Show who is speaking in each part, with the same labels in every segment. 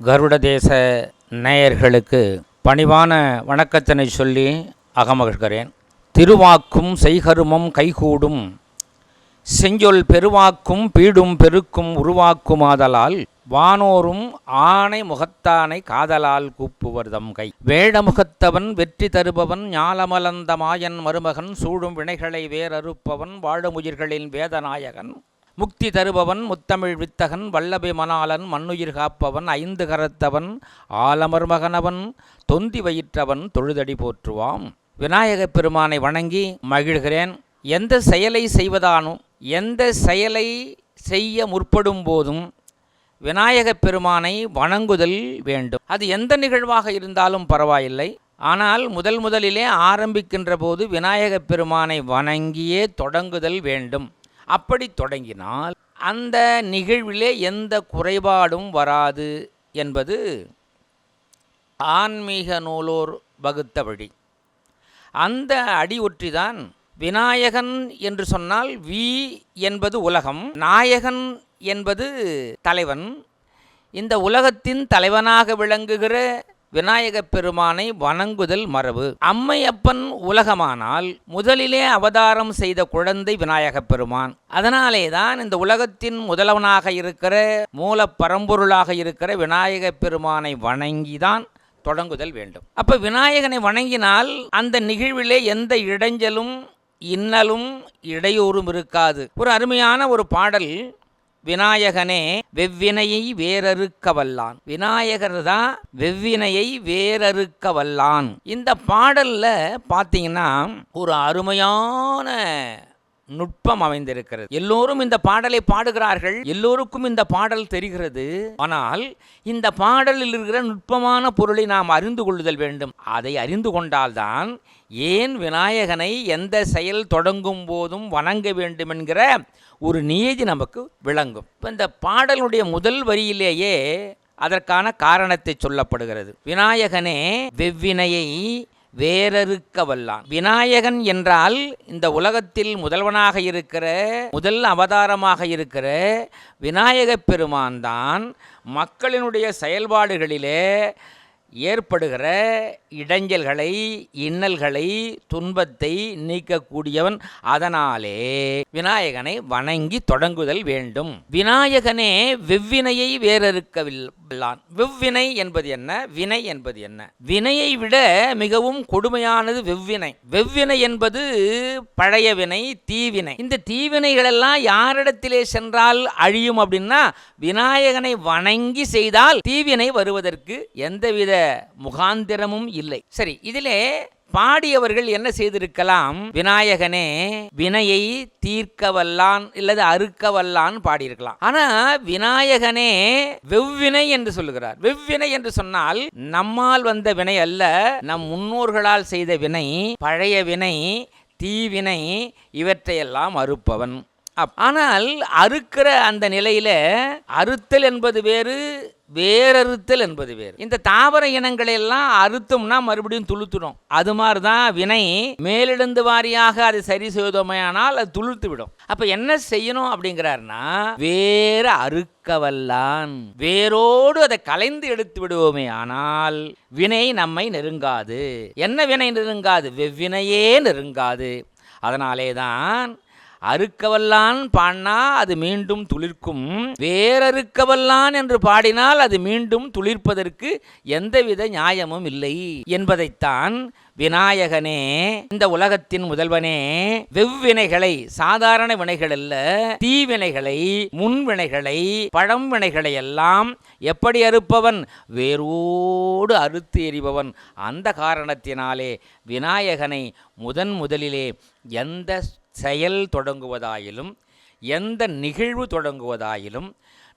Speaker 1: கருட தேச நேயர்களுக்கு பணிவான வணக்கத்தினை சொல்லி அகமகிழ்கிறேன். திருவாக்கும் செய்கருமம் கைகூடும் செஞ்சொல் பெருவாக்கும் பீடும் பெருக்கும் உருவாக்குமாதலால் வானோரும் ஆணை முகத்தானை காதலால் கூப்புவர்தம் கை. வேடமுகத்தவன் வெற்றி தருபவன் ஞாலமலந்த மாயன் மருமகன் சூடும் வினைகளை வேறறுப்பவன் வாழுமுயிர்களின் வேதநாயகன் முக்தி தருபவன் முத்தமிழ் வித்தகன் வல்லபை மணாளன் மண்ணுயிர் காப்பவன் ஐந்து கரத்தவன் ஆலமர்மகனவன் தொந்தி வயிற்றவன் தொழுதடி போற்றுவாம். விநாயகப் பெருமானை வணங்கி மகிழ்கிறேன். எந்த செயலை செய்வதானும் எந்த செயலை செய்ய முற்படும் போதும் விநாயகப் பெருமானை வணங்குதல் வேண்டும். அது எந்த நிகழ்வாக இருந்தாலும் பரவாயில்லை. ஆனால் முதல் முதலிலே ஆரம்பிக்கின்ற போது விநாயகப் பெருமானை வணங்கியே தொடங்குதல் வேண்டும். அப்படி தொடங்கினால் அந்த நிகழ்விலே எந்த குறைபாடும் வராது என்பது ஆன்மீக நூலோர் வகுத்த வழி அந்த அடி ஒற்றிதான் விநாயகன் என்று சொன்னால் வி என்பது உலகம் நாயகன் என்பது தலைவன். இந்த உலகத்தின் தலைவனாக விளங்குகிற விநாயகப் பெருமானை வணங்குதல் மரபு. அம்மையப்பன் உலகமானால் முதலிலே அவதாரம் செய்த குழந்தை விநாயகப் பெருமான். அதனாலே தான் இந்த உலகத்தின் முதல்வனாக இருக்கிற மூல பரம்பொருளாக இருக்கிற விநாயகப் பெருமானை வணங்கிதான் தொடங்குதல் வேண்டும். அப்ப விநாயகனை வணங்கினால் அந்த நிகழ்விலே எந்த இடைஞ்சலும் இன்னலும் இடையூறும் இருக்காது. ஒரு அருமையான ஒரு பாடல் விநாயகனே வெவ்வினையை வேறறுக்க வல்லான் விநாயகர் தான் வெவ்வினையை வேறறுக்க வல்லான் இந்த பாடல்ல பார்த்தீங்கன்னா ஒரு அருமையான நுட்பம் அமைந்திருக்கிறது. எல்லோரும் இந்த பாடலை பாடுகிறார்கள். எல்லோருக்கும் இந்த பாடல் தெரிகிறது. ஆனால் இந்த பாடலில் இருக்கிற நுட்பமான பொருளை நாம் அறிந்து கொள்ளுதல் வேண்டும். அதை அறிந்து கொண்டால்தான் ஏன் விநாயகனை எந்த செயல் தொடங்கும் போதும் வணங்க வேண்டும் என்கிற ஒரு நீதி நமக்கு விளங்கும். இப்போ இந்த பாடலுடைய முதல் வரியிலேயே அதற்கான காரணத்தை சொல்லப்படுகிறது. விநாயகனே வெவ்வினையை வேறறுக்க வல்லான் விநாயகன் என்றால் இந்த உலகத்தில் முதல்வனாக இருக்கிற முதல் அவதாரமாக இருக்கிற விநாயகப் பெருமான் தான் மக்களினுடைய செயல்பாடுகளிலே ஏற்படுகிற இடைஞ்சல்களை இன்னல்களை துன்பத்தை நீக்கக்கூடியவன் அதனாலே விநாயகனை வணங்கி தொடங்குதல் வேண்டும். விநாயகனே வெவ்வினையை வேறறுக்கவில்லை வேறறுக்கவில்லான் வெவ்வினை என்பது என்ன? வினை என்பது என்ன? வினையை விட மிகவும் கொடுமையானது வெவ்வினை. வெவ்வினை என்பது பழைய வினை தீவினை. இந்த தீவினைகளெல்லாம் யாரிடத்திலே சென்றால் அழியும் அப்படின்னா விநாயகனை வணங்கி செய்தால் தீவினை வருவதற்கு எந்தவித முகாந்திரமும் இல்லை. சரி இதிலே பாடியவர்கள் என்ன செய்திருக்கலாம்? விநாயகனே வினையை தீர்க்க வல்லான் இல்லது அறுக்க வல்லான் பாடியிருக்கலாம். ஆனா விநாயகனே வெவ்வினை என்று சொல்லுகிறார். வெவ்வினை என்று சொன்னால் நம்மால் வந்த வினை அல்ல நம் முன்னோர்களால் செய்த வினை பழைய வினை தீவினை இவற்றையெல்லாம் அறுப்பவன். அப்- ஆனால் அறுக்கிற அந்த நிலையில அறுத்தல் என்பது வேறு வேறறுத்தல் என்பது வேறு. இந்த தாவர இனங்களை எல்லாம் அறுத்தோம்னா மறுபடியும் துளுத்துடும். அது மாதிரி தான் வினை மேலிடந்து வாரியாக அதை சரி செய்தோமையானால் அது துளுத்து விடும் அப்ப என்ன செய்யணும் அப்படிங்கிறாருன்னா வேற அறுக்கவல்லான். வேரோடு அதை கலைந்து எடுத்து விடுவோமே ஆனால் வினை நம்மை நெருங்காது. என்ன வினை நெருங்காது? வெவ்வினையே நெருங்காது. அதனாலே தான் அறுக்கவல்லான் பாடினா அது மீண்டும் துளிர்க்கும். வேறறுக்கவல்லான் என்று பாடினால் அது மீண்டும் துளிர்ப்பதற்கு எந்தவித நியாயமும் இல்லை என்பதைத்தான் விநாயகனே இந்த உலகத்தின் முதல்வனே வெவ்வினைகளை சாதாரண வினைகள் அல்ல தீவினைகளை முன்வினைகளை பழம் வினைகளை எல்லாம் எப்படி அறுப்பவன்? வேரோடு அறுத்து எறிபவன். அந்த காரணத்தினாலே விநாயகனை முதன் முதலிலே எந்த செயல் தொடங்குவதாயிலும் எந்த நிகழ்வு தொடங்குவதாயிலும்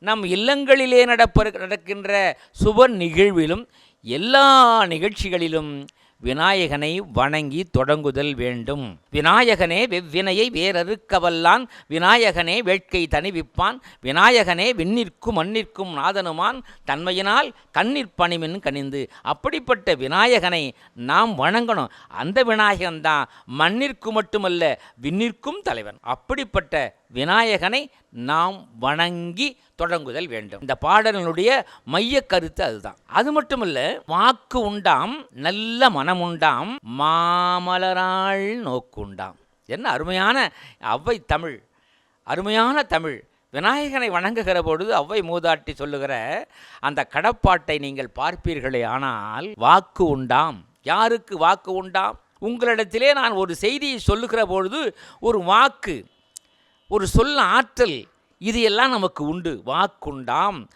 Speaker 1: நம் இல்லங்களிலே நடப்ப நடக்கின்ற சுப நிகழ்விலும் எல்லா நிகழ்ச்சிகளிலும் விநாயகனை வணங்கி தொடங்குதல் வேண்டும். விநாயகனே வெவ்வினையை வேறறுக்கவல்லான் விநாயகனே வேட்கை தணிவிப்பான் விநாயகனே விண்ணிற்கும் மண்ணிற்கும் நாதனுமான் தன்மையினால் கண்ணீர் பணிமின் கனிந்து. அப்படிப்பட்ட விநாயகனை நாம் வணங்கணும். அந்த விநாயகன்தான் மண்ணிற்கு மட்டுமல்ல விண்ணிற்கும் தலைவன். அப்படிப்பட்ட விநாயகனை நாம் வணங்கி தொடங்குதல் வேண்டும். இந்த பாடலினுடைய மைய கருத்து அதுதான். அது மட்டும் இல்லை வாக்கு உண்டாம் நல்ல மனம் உண்டாம் மாமலராள் நோக்குண்டாம். என்ன அருமையான அவ்வை தமிழ் அருமையான தமிழ். விநாயகனை வணங்குகிற பொழுது அவ்வை மூதாட்டி சொல்லுகிற அந்த கடப்பாட்டை நீங்கள் பார்ப்பீர்களே ஆனால் வாக்கு உண்டாம். யாருக்கு வாக்கு உண்டாம்? உங்களிடத்திலே நான் ஒரு செய்தியை சொல்லுகிற பொழுது ஒரு வாக்கு. ஒரு சொல்ல ஆற்றல் இது எல்லாம் நமக்கு உண்டு. வாக்குண்டாம்.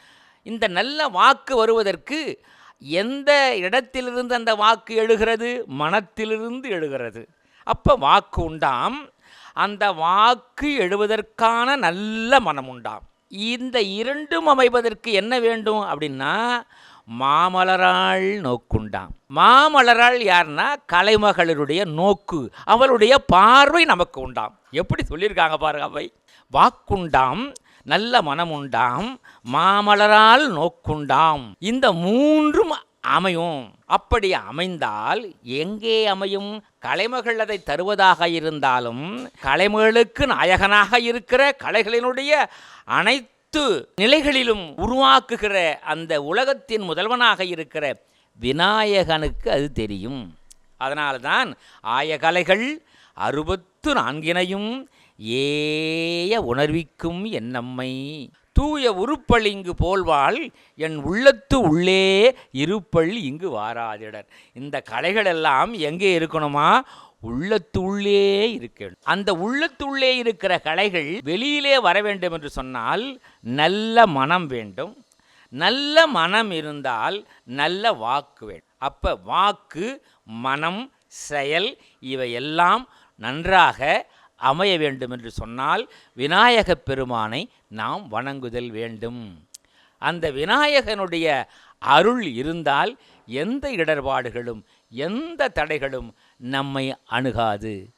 Speaker 1: இந்த நல்ல வாக்கு வருவதற்கு எந்த இடத்திலிருந்து அந்த வாக்கு எழுகிறது? மனத்திலிருந்து எழுகிறது. அப்போ வாக்கு உண்டாம் அந்த வாக்கு எழுவதற்கான நல்ல மனம் உண்டாம் இந்த இரண்டும் அமைவதற்கு என்ன வேண்டும் அப்படின்னா மாமலராள் நோக்குண்டாம். மாமலராள் யாருன்னா கலைமகளிருடைய நோக்கு அவளுடைய பார்வை நமக்கு உண்டாம். எப்படி சொல்லியிருக்காங்க பாருங்க அவை. வாக்குண்டாம் நல்ல மனம் உண்டாம் மாமலரால் நோக்குண்டாம். இந்த மூன்றும் அமையும். அப்படி அமைந்தால் எங்கே அமையும்? கலைமகள் அதை தருவதாக இருந்தாலும் கலைமகளுக்கு நாயகனாக இருக்கிற கலைகளினுடைய அனைத்து நிலைகளிலும் உருவாக்குகிற அந்த உலகத்தின் முதல்வனாக இருக்கிற விநாயகனுக்கு அது தெரியும். அதனால்தான் ஆயகலைகள் அறுபத்து நான்கினையும் ஏய உணர்விக்கும் என்னம்மை. தூய உருப்பளிங்கு இங்கு போல்வாள் என் உள்ளத்து உள்ளே இருப்பள் இங்கு வாராதிடர். இந்த கலைகள் எல்லாம் எங்கே இருக்கணுமா? உள்ளத்துள்ளே இருக்க அந்த உள்ளத்துள்ளே இருக்கிற கலைகள் வெளியிலே வர வேண்டும் என்று சொன்னால் நல்ல மனம் வேண்டும். நல்ல மனம் இருந்தால் நல்ல வாக்கு வேண்டும் அப்போ வாக்கு மனம் செயல் இவையெல்லாம் நன்றாக அமைய வேண்டும் என்று சொன்னால் விநாயகப் பெருமானை நாம் வணங்குதல் வேண்டும். அந்த விநாயகனுடைய அருள் இருந்தால் எந்த இடர்பாடுகளும் எந்த தடைகளும் நம்மை அணுகாது.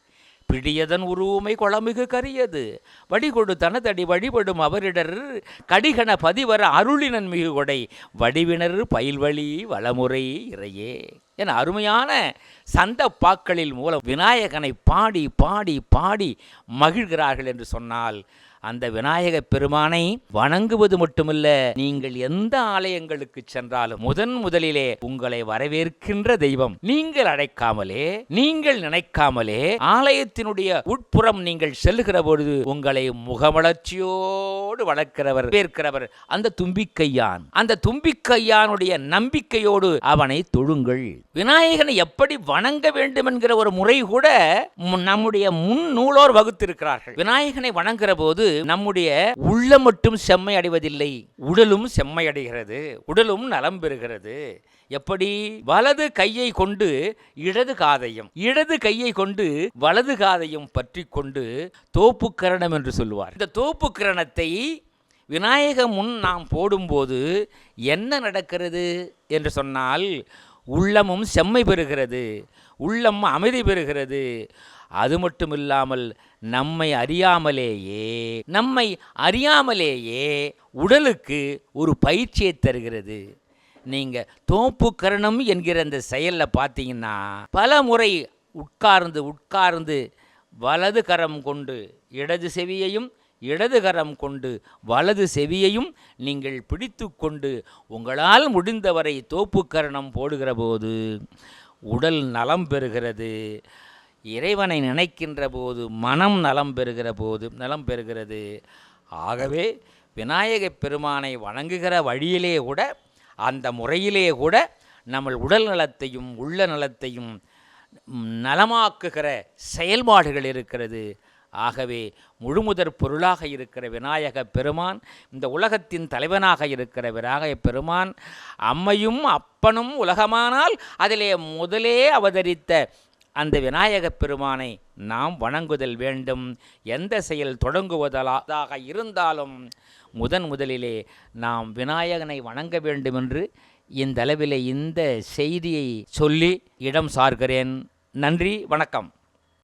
Speaker 1: பிடியதன் உருவமை குளமிகு கரியது. வடிகொடு தனதடி வழிபடும் அவரிடர் கடிகன பதிவர அருளினன் மிகு கொடை. வடிவினர் பயில்வழி வளமுறை இறையே. என அருமையான சந்த பாக்களில் மூலம் விநாயகனை பாடி பாடி பாடி மகிழ்கிறார்கள் என்று சொன்னால் அந்த விநாயக பெருமானை வணங்குவது மட்டுமல்ல நீங்கள் எந்த ஆலயங்களுக்கு சென்றாலும் முதன் முதலிலே உங்களை வரவேற்கின்ற தெய்வம். நீங்கள் அழைக்காமலே நீங்கள் நினைக்காமலே ஆலயத்தினுடைய உட்புறம் நீங்கள் செல்லுகிற பொழுது உங்களை முகமலர்ச்சியோடு வளர்க்கிறவர் வேர்க்கிறவர் அந்த தும்பிக்கையான். அந்த தும்பிக்கையானுடைய நம்பிக்கையோடு அவனை தொழுங்கள். விநாயகனை எப்படி வணங்க வேண்டும் என்கிற ஒரு முறை கூட நம்முடைய முன் நூலோர் வகுத்திருக்கிறார்கள். விநாயகனை வணங்குற போது நம்முடைய உள்ளம் மட்டும் செம்மை அடைவதில்லை உடலும் செம்மை அடைகிறது உடலும் நலம் பெறுகிறது. எப்படி? வலது கையை கொண்டு இடது காதையும் இடது கையை கொண்டு வலது காதையும் பற்றி கொண்டு தோப்பு கரணம் என்று சொல்லுவார். இந்த தோப்பு கரணத்தை விநாயக முன் நாம் போடும்போது என்ன நடக்கிறது என்று சொன்னால் உள்ளமும் செம்மை பெறுகிறது உள்ளம் அமைதி பெறுகிறது. அது மட்டும் இல்லாமல் நம்மை அறியாமலேயே நம்மை அறியாமலேயே உடலுக்கு ஒரு பயிற்சியை தருகிறது. நீங்கள் தோப்பு கரணம் என்கிற அந்த செயலில் பார்த்தீங்கன்னா பல முறை உட்கார்ந்து உட்கார்ந்து வலது கரம் கொண்டு இடது செவியையும் இடது கரம் கொண்டு வலது செவியையும் நீங்கள் பிடித்து கொண்டு உங்களால் முடிந்தவரை தோப்புக்கரணம் போடுகிற போது உடல் நலம் பெறுகிறது. இறைவனை நினைக்கின்ற போது மனம் நலம் பெறுகிற போது நலம் பெறுகிறது. ஆகவே விநாயக பெருமானை வணங்குகிற வழியிலே கூட அந்த முறையிலே கூட நம்ம உடல் நலத்தையும் உள்ள நலத்தையும் நலமாக்குகிற செயல்பாடுகள் இருக்கிறது. ஆகவே முழுமுதற் பொருளாக இருக்கிற விநாயக பெருமான் இந்த உலகத்தின் தலைவனாக இருக்கிற விநாயக பெருமான் அம்மையும் அப்பனும் உலகமானால் அதிலே முதலே அவதரித்த அந்த விநாயகப் பெருமானை நாம் வணங்குதல் வேண்டும். எந்த செயல் தொடங்குவதாக இருந்தாலும் முதன் முதலிலே நாம் விநாயகனை வணங்க வேண்டும் என்று இந்த அளவிலே இந்த செய்தியை சொல்லி இடம் சார்கிறேன். நன்றி வணக்கம்.